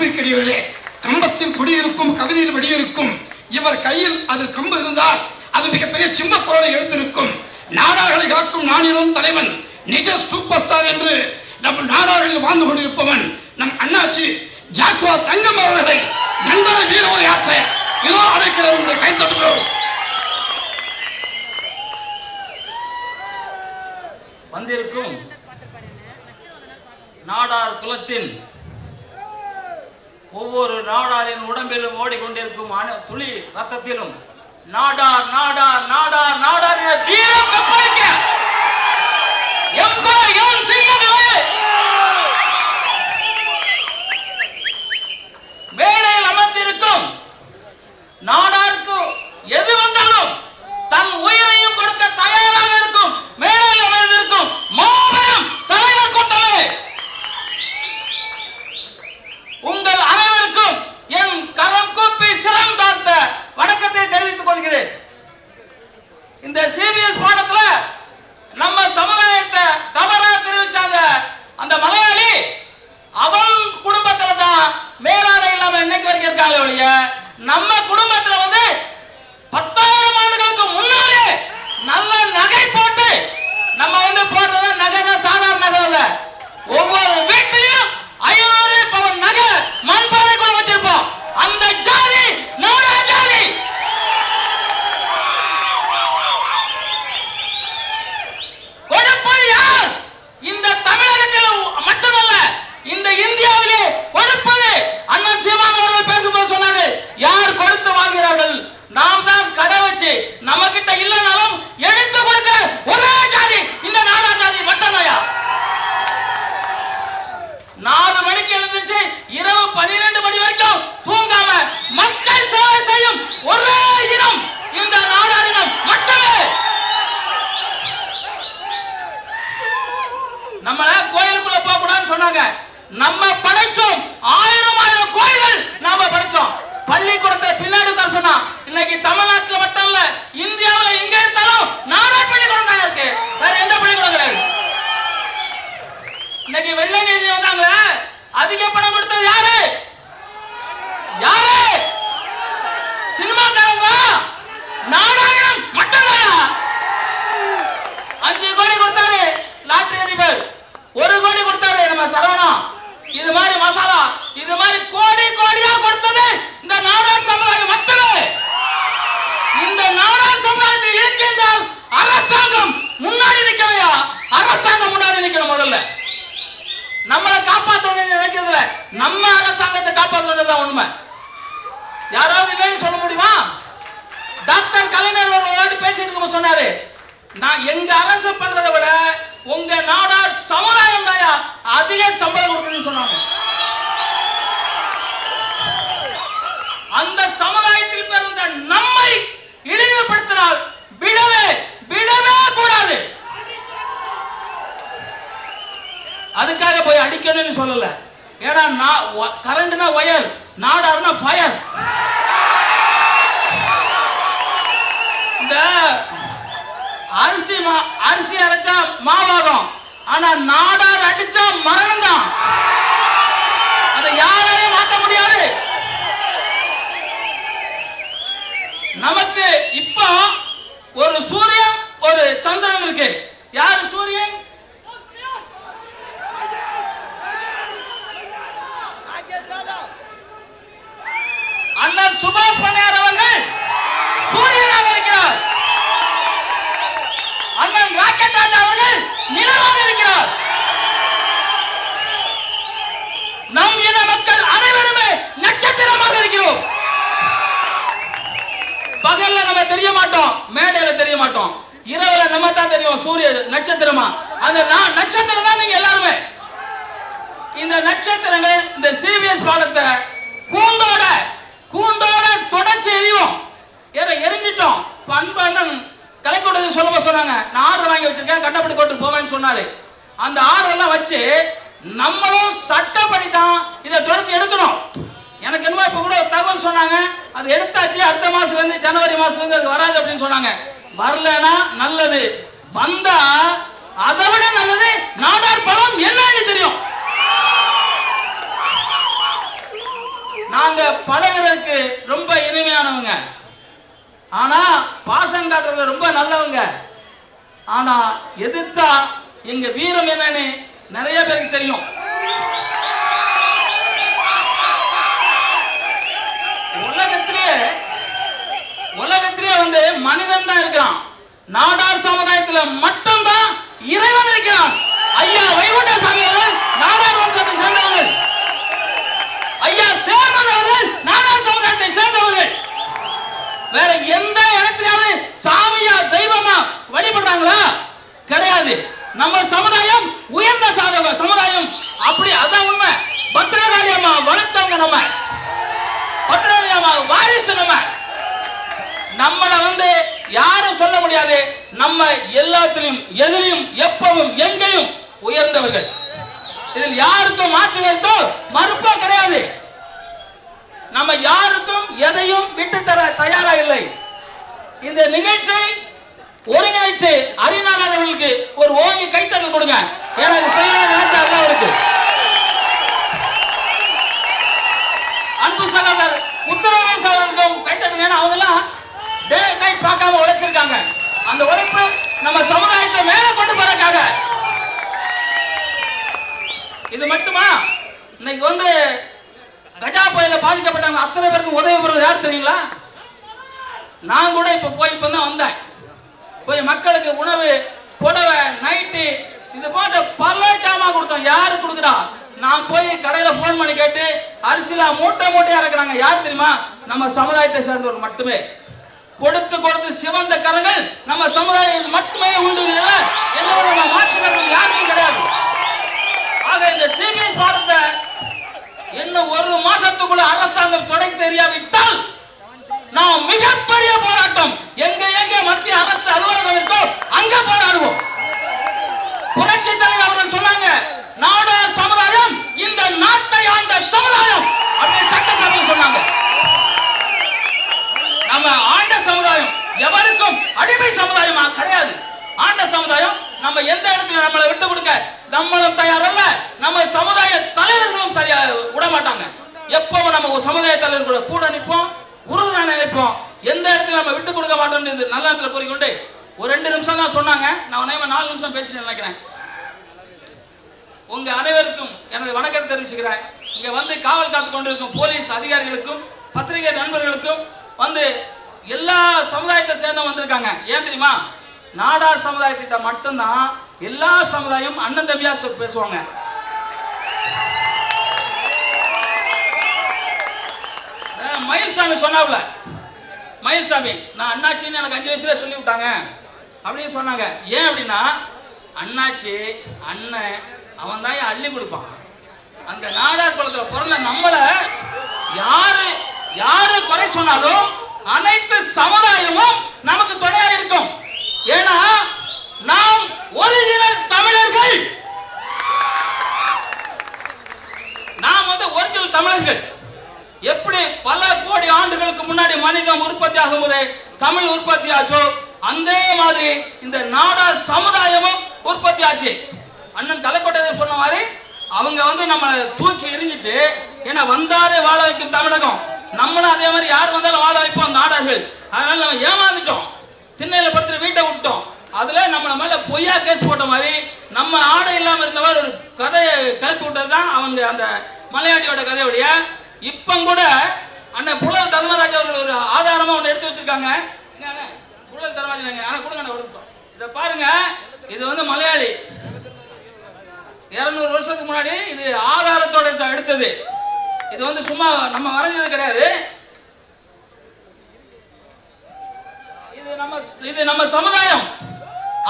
அன்பிற்கிடையே கம்பத்தில் குடியிருக்கும் கவிதையில் வெடியிருக்கும் இவர் கையில் அது கம்பு இருந்தால் அது மிகப்பெரிய சிம்மக்குரலை எழுத்திருக்கும் நாடார்களை காக்கும் நானிலும் தலைவன் நிஜ சூப்பர் ஸ்டார் என்று நம் நாடார்களில் வாழ்ந்து கொண்டிருப்பவன் நம் அண்ணாச்சி ஜாக்குவா தங்கம் அவர்களை நண்பனை வீரவரை ஆற்ற இதோ அழைக்கிறோம் உங்களை கைத்தட்டுகிறோம் வந்திருக்கும் நாடார் குலத்தின் ஒவ்வொரு நாடாரின் உடம்பிலும் ஓடிக்கொண்டிருக்கும் அணு- துளி ரத்தத்திலும் நாடார் நாடார் நாடார் நாடார் என்ற வீரம் கப்பலிக்க அமர்ந்திருக்கும் நாடார் அரசாங்கம் முன்னாடி நிக்கலையா? அரசாங்கம் முன்னாடி நிக்கணும் முதல்ல. நம்மளை காப்பாற்றணும் நினைக்கிறதுல நம்ம அரசாங்கத்தை காப்பாற்றுறது தான் உண்மை. யாராவது இல்லைன்னு சொல்ல முடியுமா? டாக்டர் கலைஞர் ஒரு பேசிட்டு இருக்கும்போது சொன்னாரு நான் எங்க அரசு பண்றதை விட உங்க நாடார் சமுதாயம் தாயா அதிக சம்பளம் கொடுக்குதுன்னு சொன்னாங்க. அந்த சமுதாயத்தில் பிறந்த நம்மை இழிவுபடுத்தினால் விடவே விடவே கூடாது. அதுக்காக போய் அடிக்கணும்னு சொல்லல. ஏன்னா நான் கரண்ட்னா ஒயர் நாடார்னா ஃபயர் இந்த அரிசி அரிசி அரைச்சா மாவாகும். ஆனா நாடார் அடிச்சா மரணம் தான் அதை யாராலையும் மாத்த முடியாது. நமக்கு இப்போ ஒரு சூரியன் சந்திரன் இருக்கு. யாரு சூரியன்? அண்ணன் சுபாஷ் பண்ணையார் அவர்கள் சூரியனாக இருக்கிறார். அண்ணன் ராக்கெட் ராஜா அவர்கள் நிலவாக இருக்கிறார். நம் இன மக்கள் அனைவருமே நட்சத்திரமாக இருக்கிறோம். பகல்ல நம்ம தெரிய மாட்டோம் மேடையில தெரிய மாட்டோம். இரவுல நம்ம தான் தெரியும் சூரிய நட்சத்திரமா. அந்த நான் நட்சத்திரம் தான் நீங்க எல்லாருமே. இந்த நட்சத்திரங்கள் இந்த சிபிஎஸ் பாடத்தை கூண்டோட கூண்டோட தொடர்ச்சி எரியும் ஏற எரிஞ்சிட்டோம் அன்பண்ணன் அன்பு சொல்ல சொன்னாங்க நான் ஆர்டர் வாங்கி வச்சிருக்கேன் கட்டப்பட்டு கொண்டு போவேன்னு சொன்னாரு. அந்த ஆர்டர் எல்லாம் வச்சு நம்மளும் சட்டப்படி தான் இதை தொடர்ச்சி எடுக்கணும். எனக்கு என்னமோ இப்ப கூட தகவல் சொன்னாங்க அது எடுத்தாச்சு அடுத்த மாசத்துல இருந்து ஜனவரி மாசத்துல இருந்து அது வராது அப்படின்னு சொன்னாங்க. வரலனா நல்லது. வந்தா அதை விட நல்லது. நாடார் பலம் என்னன்னு தெரியும். நாங்க பழகிறதுக்கு ரொம்ப இனிமையானவங்க. ஆனா பாசம் காட்டுறது ரொம்ப நல்லவங்க. ஆனா எதிர்த்தா எங்க வீரம் என்னன்னு நிறைய பேருக்கு தெரியும். உலகத்திலே உலக வந்து மனிதன் தான் இருக்கிறான். நாடார் சமுதாயத்துல மட்டும்தான் இறைவன் இருக்கிறான். ஐயா வைகுண்ட சாமி அவர்கள் நாடார் வம்சத்தை சேர்ந்தவர்கள். ஐயா சேர்மன் அவர்கள் நாடார் சமுதாயத்தை சேர்ந்தவர்கள். வேற எந்த இடத்திலாவது சாமியா தெய்வமா வழிபடுறாங்களா? கிடையாது. நம்ம சமுதாயம் உயர்ந்த சாதக சமுதாயம். அப்படி அதான் உண்மை. பத்திரகாளி வளர்த்தவங்க நம்ம. பத்திரகாளி வாரிசு நம்ம. நம்மளை வந்து யாரும் சொல்ல முடியாது. நம்ம எல்லாத்திலும் எதிலையும் எப்பவும் எங்கேயும் உயர்ந்தவர்கள். இதில் யாருக்கும் மாற்று கருத்தோ மறுப்போ கிடையாது. நம்ம யாருக்கும் எதையும் விட்டு தர தயாரா இல்லை இந்த நிகழ்ச்சியை ஒருங்கிணைச்சு அறிநாளர் ஒரு ஓங்கி கைத்தட்டல் கொடுங்க. ஏன்னா இது செய்யணும் நினைச்ச இருக்கு. அவருக்கு அன்பு சகோதரர் உத்தரவு சகோதரருக்கும் கைத்தட்டுங்க ஏன்னா அவங்கெல்லாம் டே நைட் பார்க்காம உழைச்சிருக்காங்க. அந்த உழைப்பு நம்ம சமுதாயத்தை மேல கொண்டு போறக்காக இது மட்டுமா? இன்னைக்கு வந்து கஜா புயல பாதிக்கப்பட்டவங்க அத்தனை பேருக்கு உதவி பெறுவது யார் தெரியுங்களா? நான் கூட இப்ப போய் இப்போ தான் வந்தேன். போய் மக்களுக்கு உணவு புடவை நைட்டு இது போன்ற பல சாமான் கொடுத்தோம். யாரு கொடுக்குறா நான் போய் கடையில போன் பண்ணி கேட்டு அரிசிலாம் மூட்டை மூட்டையா இருக்கிறாங்க யார் தெரியுமா? நம்ம சமுதாயத்தை சேர்ந்தவர்கள் மட்டுமே. கொடுத்து கொடுத்து சிவந்த கரங்கள் நம்ம சமுதாயத்தில் மட்டுமே உண்டு இதுல எந்த ஒரு மாற்றுக்கிறது யாருக்கும் கிடையாது. ஆக இந்த சிபிஐ பாடத்தை இன்னும் ஒரு மாசத்துக்குள்ள அரசாங்கம் தொடங்கி தெரியாவிட்டால் நாம் மிகப்பெரிய போராட்டம் எங்க எங்க மத்திய அரசு அலுவலகம் இருக்கோ அங்க போராடுவோம். எவருக்கும் அடிமை சமுதாயமா கிடையாது. ஆண்ட சமுதாயம் நம்ம எந்த இடத்துல நம்மளை விட்டு கொடுக்க நம்மளும் தயாரல்ல. நம்ம சமுதாய தலைவர்களும் சரியா விட மாட்டாங்க. எப்பவும் நம்ம ஒரு சமுதாய தலைவர் கூட கூட நிற்போம் உறுதுணை நினைப்போம். எந்த இடத்துல நம்ம விட்டு கொடுக்க மாட்டோம்னு நல்ல இடத்துல கூறிக்கொண்டு ஒரு ரெண்டு நிமிஷம் தான் சொன்னாங்க. நான் உடனே நாலு நிமிஷம் பேசி நினைக்கிறேன். உங்க அனைவருக்கும் எனது வணக்கத்தை தெரிவிச்சுக்கிறேன். இங்க வந்து காவல் காத்து கொண்டிருக்கும் போலீஸ் அதிகாரிகளுக்கும் பத்திரிகை நண்பர்களுக்கும் வந்து எல்லா சமுதாயத்தை சேர்ந்தவங்க வந்திருக்காங்க. ஏன் தெரியுமா? நாடார் சமுதாயத்திட்ட மட்டும்தான் எல்லா சமுதாயம் அண்ணன் தம்பியா பேசுவாங்க. மயில்சாமி சொன்னாப்ல மயில்சாமி நான் அண்ணாச்சின்னு எனக்கு அஞ்சு வயசுல சொல்லி விட்டாங்க. அப்படின்னு சொன்னாங்க. ஏன் அப்படின்னா அண்ணாச்சி அண்ணன் அவன் தான் அள்ளி கொடுப்பான். அந்த நாடார் குளத்தில் பிறந்த நம்மளை யாரு யாரு குறை சொன்னாலும் அனைத்து சமுதாயமும் நமக்கு துணையா இருக்கும். ஏன்னா நாம் ஒரிஜினல் தமிழர்கள். நாம் வந்து ஒரிஜினல் தமிழர்கள். எப்படி பல கோடி ஆண்டுகளுக்கு முன்னாடி மனிதம் உற்பத்தி ஆகும் போது தமிழ் உற்பத்தி ஆச்சோ அந்த மாதிரி இந்த நாடா சமுதாயமும் உற்பத்தி ஆச்சு. அண்ணன் தலைப்பட்டதை சொன்ன மாதிரி அவங்க வந்து நம்ம தூக்கி எரிஞ்சிட்டு ஏன்னா வந்தாரே வாழ வைக்கும் தமிழகம். நம்மளும் அதே மாதிரி யார் வந்தாலும் வாழ வைப்போம் நாடர்கள் அதனால நம்ம ஏமாந்துட்டோம். திண்ணையில படுத்துட்டு வீட்டை விட்டோம் அதுல நம்ம மேல பொய்யா கேஸ் போட்ட மாதிரி நம்ம ஆடை இல்லாம இருந்தவர் ஒரு கதையை கிளப்பி விட்டது தான் அவங்க அந்த மலையாளியோட கதையுடைய இப்ப கூட அண்ணன் புலல் தர்மராஜ் அவர்கள் ஒரு ஆதாரமா ஒன்று எடுத்து வச்சிருக்காங்க. என்ன தர்மராஜ் கொடுங்க அண்ணே, இதை பாருங்க. இது வந்து மலையாளி. இருநூறு வருஷத்துக்கு முன்னாடி இது ஆதாரத்தோட எடுத்தது. இது வந்து சும்மா நம்ம வரைஞ்சது கிடையாது. இது நம்ம இது நம்ம சமுதாயம்.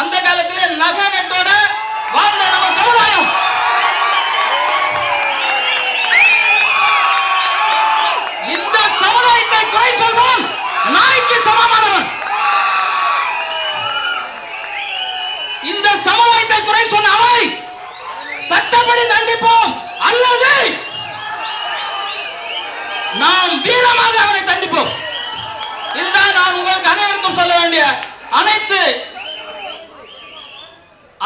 அந்த காலத்துல நகை நட்டோட வாழ்ந்த நம்ம சமுதாயம். இந்த சமுதாயத்தை குறை சொல்வோம் நாய்க்கு சமமானவன். இந்த சமுதாயத்தை குறை சொன்ன அவை சட்டப்படி தண்டிப்போம் அல்லது நாம் வீரமாக அவனை தண்டிப்போம். இதுதான் நான் உங்களுக்கு அனைவருக்கும் சொல்ல வேண்டிய அனைத்து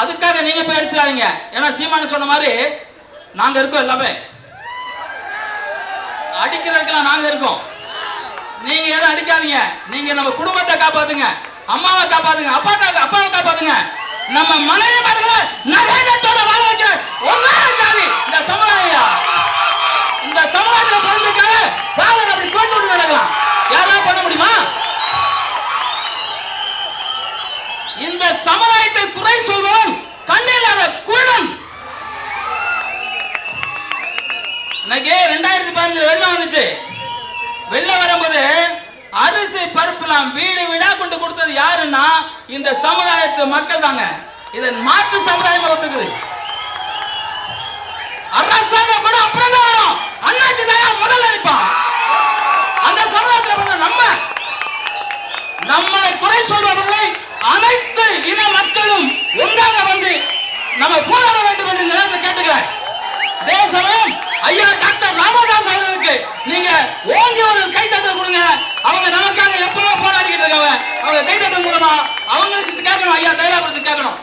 அதுக்காக நீங்க போய் அடிச்சிடாதீங்க. ஏன்னா சீமானு சொன்ன மாதிரி நாங்க இருக்கோம் எல்லாமே. அடிக்கிறதுக்கெல்லாம் நாங்க இருக்கோம். நீங்க எதுவும் அடிக்காதீங்க. நீங்க நம்ம குடும்பத்தை காப்பாத்துங்க. அம்மாவை காப்பாத்துங்க. அப்பா அப்பாவை காப்பாத்துங்க. நம்ம மனைவிமார்களை வெள்ளம் வரும்போது அரிசி பருப்புலாம் வீடு வீடா கொண்டு கொடுத்தது யாருன்னா இந்த சமுதாயத்து மக்கள் தாங்க. இதன் மாற்று சமுதாயம் ஒத்துக்குது. அரசாங்கம் கூட அப்புறம் தான் வரும். அண்ணாச்சி தான் முதல்ல நிற்பான் அந்த சமுதாயத்துல நம்ம நம்மளை குறை சொல்பவர்களை அனைத்து இன மக்களும் ஒன்றாக வந்து நம்ம போராட வேண்டும் என்று கேட்டுக்கிறேன். அதே சமயம் ஐயா டாக்டர் ராமதாஸ் அவர்களுக்கு நீங்க ஓங்கி ஒரு கை தட்டல் கொடுங்க. அவங்க நமக்காக எப்பவோ போராடிக்கிட்டு இருக்காங்க. அவங்க கைத்தட்டல் மூலமா அவங்களுக்கு இது கேட்கணும் ஐயா தைராபுரத்துக்கு கேட்கணும்.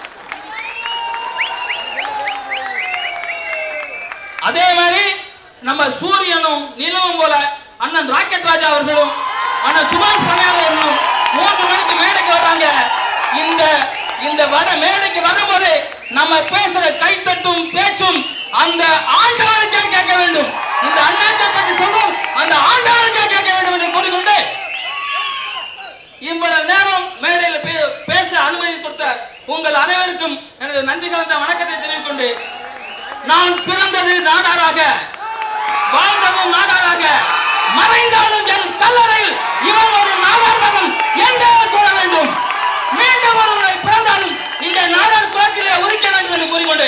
அதே மாதிரி நம்ம சூரியனும் நிலவும் போல அண்ணன் ராக்கெட் ராஜா அவர்களும் அண்ணன் சுபாஷ் பணியாளர் அவர்களும் மூன்று மணிக்கு மேடைக்கு வர்றாங்க இந்த இந்த வட மேடைக்கு வரும்போது நம்ம பேசுற கைத்தட்டும் பேச்சும் அந்த ஆண்டவருக்கே கேட்க வேண்டும்? இந்த அண்ணாச்சை பற்றி சொல்லும் அந்த ஆண்டவருக்கே கேட்க வேண்டும் என்று கூறிக்கொண்டு இவ்வளவு நேரம் மேடையில் பே- பேச அனுமதி கொடுத்த உங்கள் அனைவருக்கும் எனது நன்றி கலந்த வணக்கத்தை தெரிவித்துக் கொண்டு நான் பிறந்தது நாடாராக வாழ்ந்ததும் நாடாராக மறைந்தாலும் என் கல்லறையில் இவன் ஒரு நாடார் மகன் என்றே கூற வேண்டும். மீண்டும் ஒரு பிறந்தாலும் இந்த நாடார் குளத்திலே உரிக்க வேண்டும் என்று கூறிக்கொண்டு